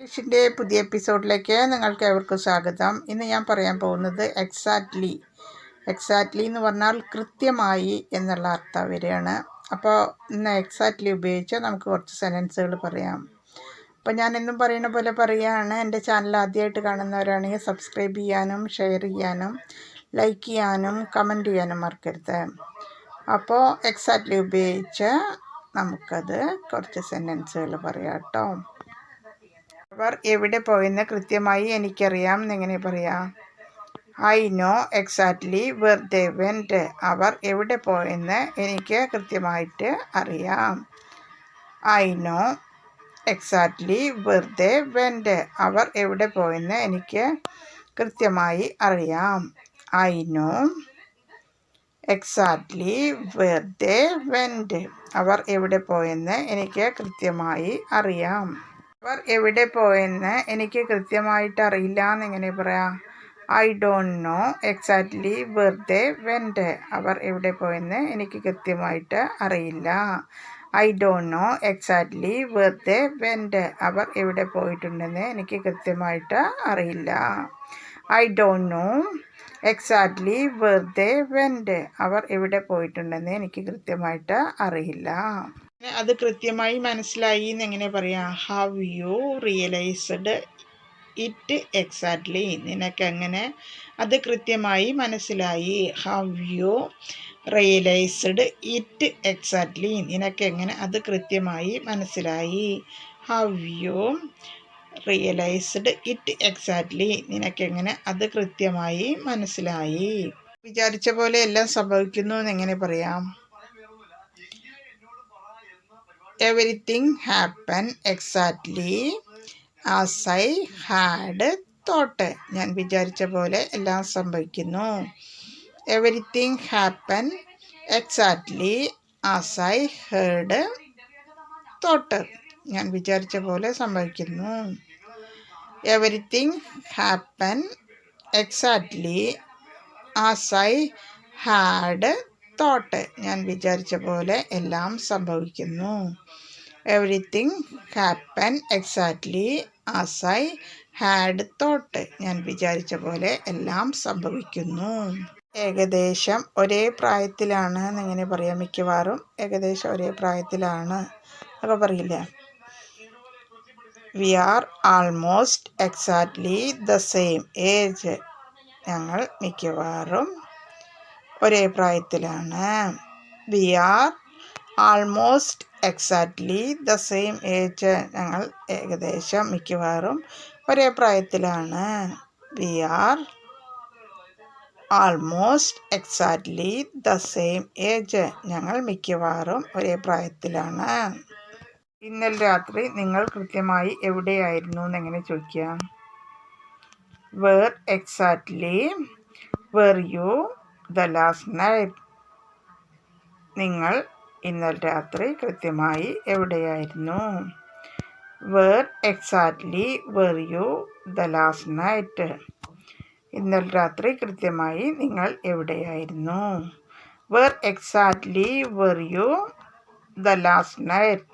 ഇംഗ്ലീഷിന്റെ പുതിയ എപ്പിസോഡിലേക്ക് നിങ്ങൾക്ക് ഏവർക്കും സ്വാഗതം. ഇന്ന് ഞാൻ പറയാൻ പോകുന്നത് എക്സാക്ട്ലി എക്സാക്ട്ലി എന്ന് പറഞ്ഞാൽ കൃത്യമായി എന്നുള്ള അർത്ഥം വരികയാണ് അപ്പോൾ ഇന്ന് എക്സാക്ട്ലി ഉപയോഗിച്ച് നമുക്ക് കുറച്ച് സെന്റൻസുകൾ പറയാം. അപ്പോൾ ഞാൻ എന്നും പറയുന്ന പോലെ പറയുകയാണ്. എന്റെ ചാനൽ ആദ്യമായിട്ട് കാണുന്നവരാണെങ്കിൽ സബ്സ്ക്രൈബ് ചെയ്യാനും ഷെയർ ചെയ്യാനും ലൈക്ക് ചെയ്യാനും കമന്റ് ചെയ്യാനും മറക്കരുത്. അപ്പോൾ എക്സാക്ട്ലി ഉപയോഗിച്ച് നമുക്കത് കുറച്ച് സെന്റൻസുകൾ പറയാം കേട്ടോ. അവർ എവിടെ പോയെന്ന് കൃത്യമായി എനിക്കറിയാം. എന്നെങ്ങനെ പറയാം? I know exactly where they went അവർ എവിടെ പോയെന്ന് എനിക്ക് കൃത്യമായിട്ട് അറിയാം. I know exactly where they went അവർ എവിടെ പോയെന്ന് എനിക്ക് കൃത്യമായി അറിയാം. I know exactly where they went അവർ എവിടെ പോയെന്ന് എനിക്ക് കൃത്യമായി അറിയാം. അവർ എവിടെ പോയെന്ന് എനിക്ക് കൃത്യമായിട്ട് അറിയില്ല എന്നെങ്ങനെ പറയാം. I don't know exactly where they went അവർ എവിടെ പോയെന്ന് എനിക്ക് കൃത്യമായിട്ട് അറിയില്ല. I don't know exactly where they went അവർ എവിടെ പോയിട്ടുണ്ടെന്ന് എനിക്ക് കൃത്യമായിട്ട് അറിയില്ല. I don't know exactly where they went അവർ എവിടെ പോയിട്ടുണ്ടെന്ന് എനിക്ക് കൃത്യമായിട്ട് അറിയില്ല. അത് കൃത്യമായി മനസ്സിലായി എന്ന് എങ്ങനെ പറയാം? Have you realised it exactly നിനക്കെങ്ങനെ അത് കൃത്യമായി മനസ്സിലായി? Have you realised it exactly നിനക്കെങ്ങനെ അത് കൃത്യമായി മനസ്സിലായി? Have you realised it exactly നിനക്കെങ്ങനെ അത് കൃത്യമായി മനസ്സിലായി? വിചാരിച്ച പോലെ എല്ലാം സംഭവിക്കുന്നു എന്ന് എങ്ങനെ പറയാം? Everything happen exactly as I had thought ഞാൻ വിചാരിച്ച പോലെ എല്ലാം സംഭവിക്കുന്നു. Everything happen exactly as I had thought ഞാൻ വിചാരിച്ച പോലെ സംഭവിക്കുന്നു. Everything happen exactly as I had thought ഞാൻ വിചാരിച്ച പോലെ എല്ലാം സംഭവിക്കുന്നു. Everything happen exactly as I had thought ഞാൻ വിചാരിച്ച പോലെ എല്ലാം സംഭവിക്കുന്നു. ഏകദേശം ഒരേ പ്രായത്തിലാണ് എന്നിങ്ങനെ പറയാം മിക്കവാറും. ഏകദേശം ഒരേ പ്രായത്തിലാണ് ഒക്കെ പറയില്ല? We are almost exactly the same age ഞങ്ങൾ മിക്കവാറും ഒരേ പ്രായത്തിലാണ്. We are almost exactly the same age ഞങ്ങൾ ഏകദേശം മിക്കവാറും ഒരേ പ്രായത്തിലാണ്. We are almost exactly the same age ഞങ്ങൾ മിക്കവാറും ഒരേ പ്രായത്തിലാണ്. ഇന്നലെ രാത്രി നിങ്ങൾ കൃത്യമായി എവിടെയായിരുന്നു എന്നെങ്ങനെ ചോദിക്കാം where exactly were you the last night. നിങ്ങൾ ഇന്നലെ രാത്രി കൃത്യമായി എവിടെയായിരുന്നു? Where exactly were you the last night ഇന്നലെ രാത്രി കൃത്യമായി നിങ്ങൾ എവിടെയായിരുന്നു? Where exactly were you the last night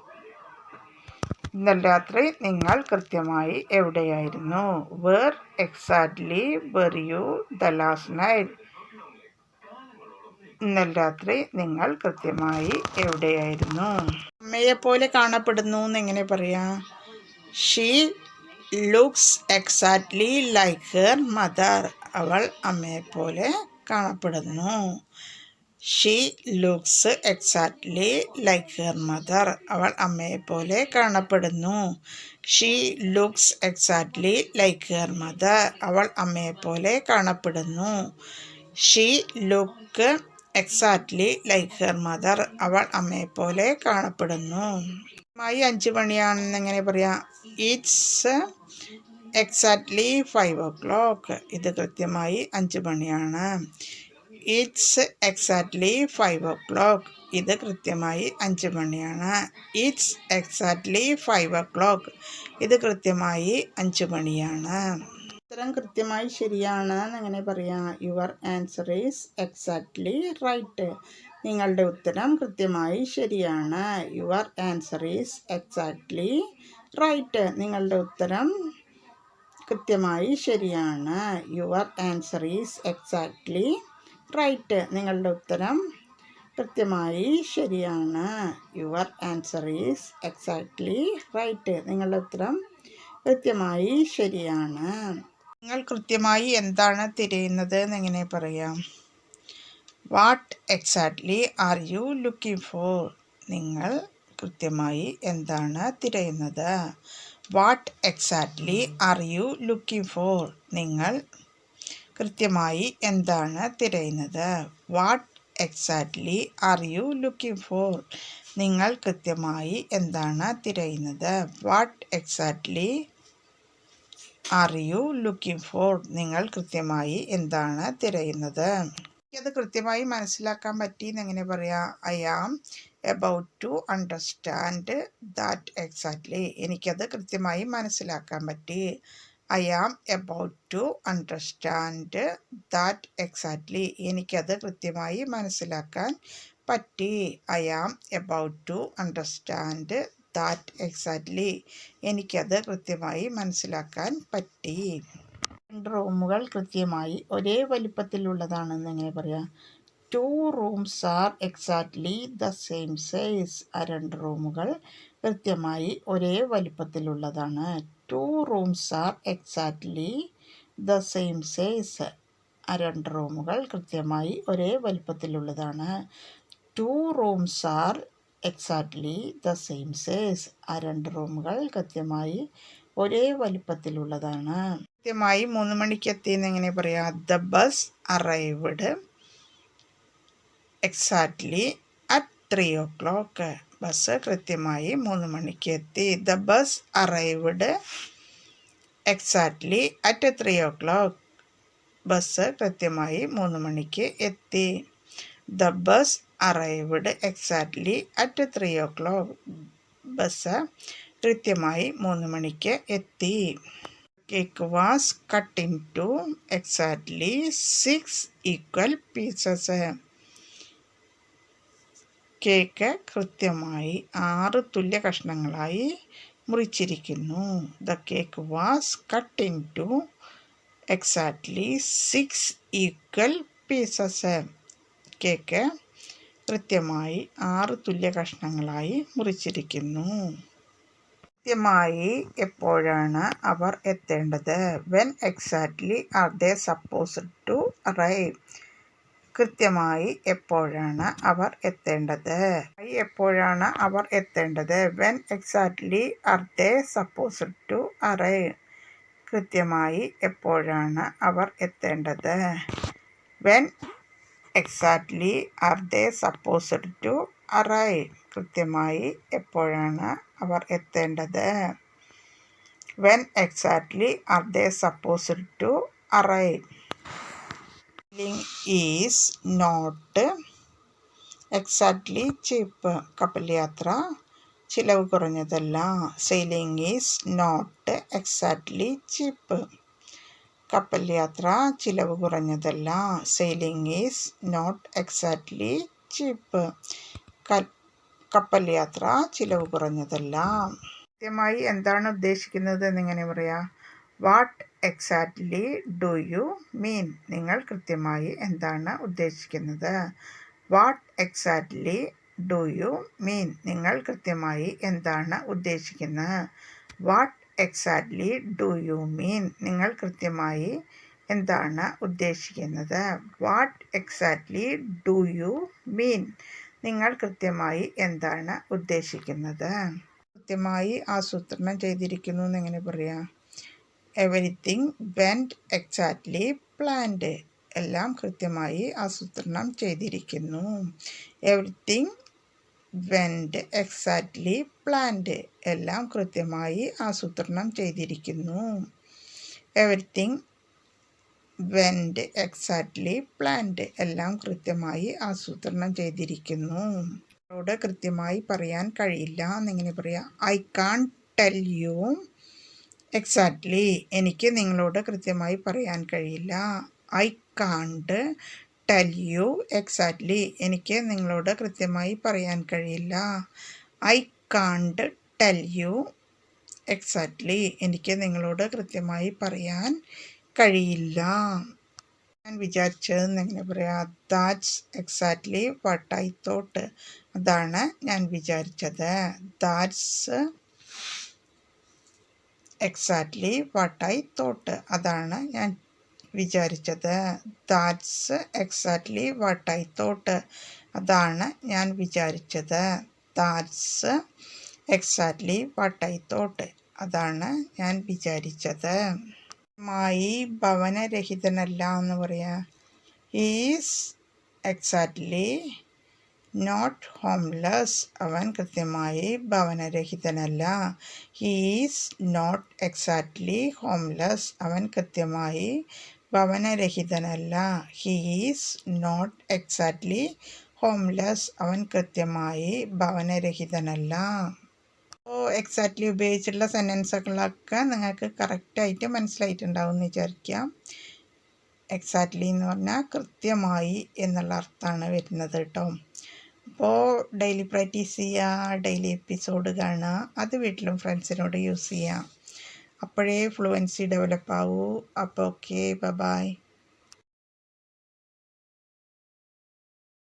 ഇന്നലെ രാത്രി നിങ്ങൾ കൃത്യമായി എവിടെയായിരുന്നു? Where exactly were you the last night ഇന്നലെ രാത്രി നിങ്ങൾ കൃത്യമായി എവിടെയായിരുന്നു? അമ്മയെ പോലെ കാണപ്പെടുന്നു എന്ന് എങ്ങനെ പറയാം? She looks exactly like her mother അവൾ അമ്മയെ പോലെ കാണപ്പെടുന്നു. She looks exactly like her mother അവൾ അമ്മയെ പോലെ കാണപ്പെടുന്നു. She looks exactly like her mother അവൾ അമ്മയെ പോലെ കാണപ്പെടുന്നു. She look exactly like her mother അവൾ അമ്മയെപ്പോലെ കാണപ്പെടുന്നു. മായി അഞ്ച് മണിയാണെന്ന് എങ്ങനെ പറയാം? It's exactly five o'clock ഇത് കൃത്യമായി അഞ്ച് മണിയാണ്. It's exactly five o'clock ഇത് കൃത്യമായി അഞ്ച് മണിയാണ്. It's exactly five o'clock ഇത് കൃത്യമായി അഞ്ച് മണിയാണ്. ഉത്തരം കൃത്യമായി ശരിയാണ് എങ്ങനെ പറയാം. Your answer is exactly right നിങ്ങളുടെ ഉത്തരം കൃത്യമായി ശരിയാണ്. Your answer is exactly right നിങ്ങളുടെ ഉത്തരം കൃത്യമായി ശരിയാണ്. Your answer is exactly right നിങ്ങളുടെ ഉത്തരം കൃത്യമായി ശരിയാണ്. Your answer is exactly right നിങ്ങളുടെ ഉത്തരം കൃത്യമായി ശരിയാണ്. നിങ്ങൾ കൃത്യമായി എന്താണ് തിരയുന്നത് എന്നെങ്ങനെ പറയാം? What exactly are you looking for നിങ്ങൾ കൃത്യമായി എന്താണ് തിരയുന്നത്? What exactly are you looking for നിങ്ങൾ കൃത്യമായി എന്താണ് തിരയുന്നത്? What exactly are you looking for നിങ്ങൾ കൃത്യമായി എന്താണ് തിരയുന്നത്? What exactly are you looking for നിങ്ങൾ കൃത്യമായി എന്താണ് തിരയുന്നത്? എനിക്കത് കൃത്യമായി മനസ്സിലാക്കാൻ പറ്റി എന്നെങ്ങനെ പറയാം? I am about to understand that exactly എനിക്കത് കൃത്യമായി മനസ്സിലാക്കാൻ പറ്റി. I am about to understand that exactly എനിക്കത് കൃത്യമായി മനസ്സിലാക്കാൻ പറ്റി. I am about to understand that exactly എനിക്കത് കൃത്യമായി മനസ്സിലാക്കാൻ പറ്റി. രണ്ട് റൂമുകൾ കൃത്യമായി ഒരേ വലിപ്പത്തിലുള്ളതാണെന്ന് എങ്ങനെ പറയാം? Two rooms are exactly the same size ആ രണ്ട് റൂമുകൾ കൃത്യമായി ഒരേ വലിപ്പത്തിലുള്ളതാണ്. Two rooms are exactly the same size ആ രണ്ട് റൂമുകൾ കൃത്യമായി ഒരേ വലിപ്പത്തിലുള്ളതാണ്. Two rooms are exactly the same size ആ രണ്ട് റൂമുകൾ കൃത്യമായി ഒരേ വലിപ്പത്തിലുള്ളതാണ്. കൃത്യമായി മൂന്ന് മണിക്ക് എത്തിയെന്ന് എങ്ങനെ പറയാം? The bus arrived exactly at three o'clock bus കൃത്യമായി മൂന്ന് മണിക്ക് എത്തി. The bus arrived exactly at three o'clock bus കൃത്യമായി മൂന്ന് മണിക്ക് എത്തി. The bus arrived exactly at three o'clock bus കൃത്യമായി മൂന്ന് മണിക്ക് എത്തി. Cake was cut into exactly six equal pieces cake കൃത്യമായി ആറ് തുല്യ കഷ്ണങ്ങളായി മുറിച്ചിരിക്കുന്നു. The cake was cut into exactly six equal pieces cake കൃത്യമായി ആറ് തുല്യ കഷ്ണങ്ങളായി മുറിച്ചിരിക്കുന്നു. കൃത്യമായി എപ്പോഴാണ് അവർ എത്തേണ്ടത്? When exactly are they suppose to arrive കൃത്യമായി എപ്പോഴാണ് അവർ എത്തേണ്ടത്? എപ്പോഴാണ് അവർ എത്തേണ്ടത്? When exactly are they suppose to arrive കൃത്യമായി എപ്പോഴാണ് അവർ എത്തേണ്ടത്? When exactly are they supposed to arrive കൃത്യമായി എപ്പോഴാണ് അവർ എത്തേണ്ടത്? When exactly are they supposed to arrive coupling is not exactly cheap കപ്പൽ യാത്ര ചിലവ് കുറഞ്ഞതല്ല. Sailing is not exactly cheap കപ്പൽ യാത്ര ചിലവ് കുറഞ്ഞതല്ല. Sailing is not exactly cheap കപ്പൽ യാത്ര ചിലവ് കുറഞ്ഞതല്ല. കൃത്യമായി എന്താണ് ഉദ്ദേശിക്കുന്നത് എന്നിങ്ങനെ പറയാം. What exactly do you mean നിങ്ങൾ കൃത്യമായി എന്താണ് ഉദ്ദേശിക്കുന്നത്? What exactly do you mean നിങ്ങൾ കൃത്യമായി എന്താണ് ഉദ്ദേശിക്കുന്നത്? What exactly do you mean നിങ്ങൾ കൃത്യമായി എന്താണ് ഉദ്ദേശിക്കുന്നത്? What exactly do you mean നിങ്ങൾ കൃത്യമായി എന്താണ് ഉദ്ദേശിക്കുന്നത്? കൃത്യമായി ആസൂത്രണം ചെയ്തിരിക്കുന്നു എന്നെങ്ങനെ പറയാം. എവരിത്തിങ് വെന്റ് എക്സാക്ട്ലി പ്ലാൻഡ് എല്ലാം കൃത്യമായി ആസൂത്രണം ചെയ്തിരിക്കുന്നു. എവരിത്തിങ് വെന്റ് എക്സാക്ട്ലി പ്ലാൻഡ് എല്ലാം കൃത്യമായി ആസൂത്രണം ചെയ്തിരിക്കുന്നു. എവറിത്തിങ് വെൻഡ് എക്സാക്ട്ലി പ്ലാൻഡ് എല്ലാം കൃത്യമായി ആസൂത്രണം ചെയ്തിരിക്കുന്നു. അവരോട് കൃത്യമായി പറയാൻ കഴിയില്ല. എന്നിങ്ങനെ പറയാം I can't tell you exactly എനിക്ക് നിങ്ങളോട് കൃത്യമായി പറയാൻ കഴിയില്ല. I can't tell you exactly എനിക്ക് നിങ്ങളോട് കൃത്യമായി പറയാൻ കഴിയില്ല. I can't tell you exactly എനിക്ക് നിങ്ങളോട് കൃത്യമായി പറയാൻ കഴിയില്ല. ഞാൻ വിചാരിച്ചത് എങ്ങനെ പറയാം that's exactly what I thought അതാണ് ഞാൻ വിചാരിച്ചത്. That's exactly what I thought അതാണ് ഞാൻ വിചാരിച്ചത്. That's exactly what I thought അതാണ് ഞാൻ വിചാരിച്ചത്. That's exactly what I thought അതാണ് ഞാൻ വിചാരിച്ചത്. മായി ഭവനരഹിതനല്ല എന്ന് പറയാ. ഈസ് എക്സാക്ട്ലി നോട്ട് ഹോംലെസ് അവൻ കൃത്യമായി ഭവനരഹിതനല്ല. ഹീസ് നോട്ട് എക്സാക്ട്ലി ഹോംലെസ് അവൻ കൃത്യമായി ഭവനരഹിതനല്ല. ഹീസ് നോട്ട് എക്സാക്ട്ലി ഹോംലെസ് അവൻ കൃത്യമായി ഭവനരഹിതനല്ല. അപ്പോൾ എക്സാക്ട്ലി ഉപയോഗിച്ചിട്ടുള്ള സെന്റൻസുകളൊക്കെ നിങ്ങൾക്ക് കറക്റ്റായിട്ട് മനസ്സിലായിട്ടുണ്ടാവും എന്ന് വിചാരിക്കാം. എക്സാക്ട്ലി എന്ന് പറഞ്ഞാൽ കൃത്യമായി എന്നുള്ള അർത്ഥമാണ് വരുന്നത് കേട്ടോ. അപ്പോൾ ഡെയിലി പ്രാക്ടീസ് ചെയ്യുക ഡെയിലി എപ്പിസോഡ് കാണുക അത് വീട്ടിലും ഫ്രണ്ട്സിനോട് യൂസ് ചെയ്യാം അപ്പോഴേ ഫ്ലുവൻസി ഡെവലപ്പ് ആവൂ. അപ്പോൾ ഓക്കെ ബൈ